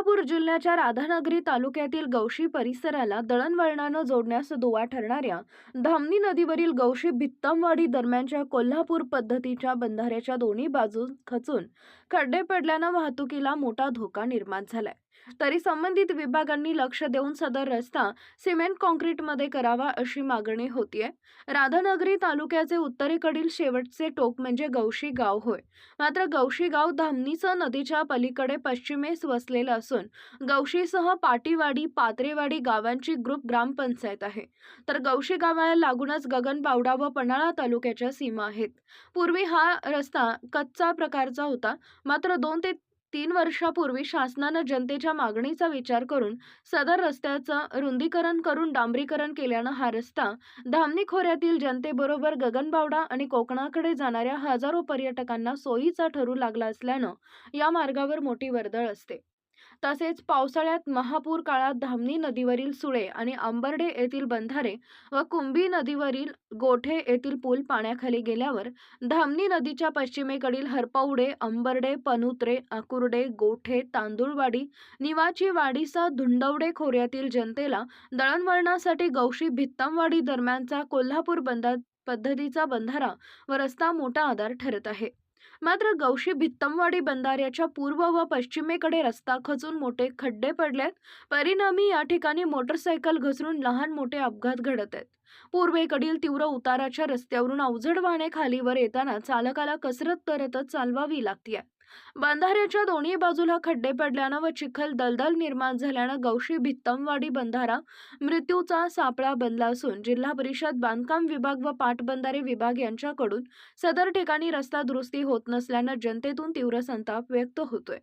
कोल्हापूर जिल्ह्याच्या राधानगरी तालुक्यातील गौशी परिसराला दळणवळणानं जोडण्यास दुवा ठरणाऱ्या धामणी नदीवरील गौशी भित्तमवाडी दरम्यानच्या कोल्हापूर पद्धतीच्या बंधाऱ्याच्या दोन्ही बाजू खचून खड्डे पडल्यानं वाहतुकीला मोठा धोका निर्माण झालाय. तरी संबंधित विभागांनी लक्ष देऊन सदर रस्ता सिमेंट कॉन्क्रीटमध्ये करावा अशी मागणी होतीये. राधानगरी तालुक्याचे उत्तरेकडील शेवटचे टोक म्हणजे गौशी गाव होय. मात्र गवशी गाव धामणीचं नदीच्या पलीकडे पश्चिमेस वसलेलं असून गौशीसह पाटीवाडी पात्रेवाडी गावांची ग्रुप ग्रामपंचायत आहे. तर गौशी गावाला लागूनच गगनबावडा व पन्हाळा तालुक्याच्या सीमा आहेत. पूर्वी हा रस्ता कच्चा प्रकारचा होता. मात्र दोन ते तीन वर्षापूर्वी शासनानं जनतेच्या मागणीचा विचार करून सदर रस्त्याचं रुंदीकरण करून डांबरीकरण केल्यानं हा रस्ता धामणी खोऱ्यातील जनतेबरोबर गगनबावडा आणि कोकणाकडे जाणाऱ्या हजारो पर्यटकांना सोयीचा ठरू लागला असल्यानं या मार्गावर मोठी वर्दळ असते. तसेच पावसाळ्यात महापूर काळात धामणी नदीवरील सुळे आणि आंबर्डे येथील बंधारे व कुंभी नदीवरील गोठे येथील पूल पाण्याखाली गेल्यावर धामणी नदीच्या पश्चिमेकडील हरपवडे अंबर्डे पनुत्रे आकुर्डे गोठे तांदूळवाडी निवाची वाडीसह धुंडवडे खोऱ्यातील जनतेला दळणवळणासाठी गौशी भित्तमवाडी दरम्यानचा कोल्हापूर बंधा पद्धतीचा बंधारा व रस्ता मोठा आधार ठरत आहे. मात्र गौशी भित्तमवाडी बंधाऱ्याच्या पूर्व व पश्चिमेकडे रस्ता खचून मोठे खड्डे पडलेत परिणामी या ठिकाणी मोटरसायकल घसरून लहान मोठे अपघात घडत आहेत. पूर्वेकडील तीव्र उताराच्या रस्त्यावरून अवजड वाहने खालीवर येताना चालकाला कसरत करतच चालवावी लागते बंधाऱ्याच्या दोन्ही बाजूला खड्डे पडल्यानं व चिखल दलदल निर्माण झाल्यानं गौशी भित्तमवाडी बंधारा मृत्यूचा सापळा बनला असून जिल्हा परिषद बांधकाम विभाग व पाटबंधारे विभाग यांच्याकडून सदर ठिकाणी रस्ता दुरुस्ती होत नसल्यानं जनतेतून तीव्र संताप व्यक्त होतोय.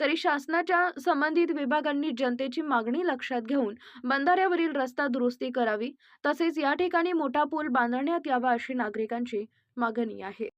तरी शासनाच्या संबंधित विभागांनी जनतेची मागणी लक्षात घेऊन बंधाऱ्यावरील रस्ता दुरुस्ती करावी तसेच या ठिकाणी मोठा पूल बांधण्यात यावा अशी नागरिकांची मागणी आहे.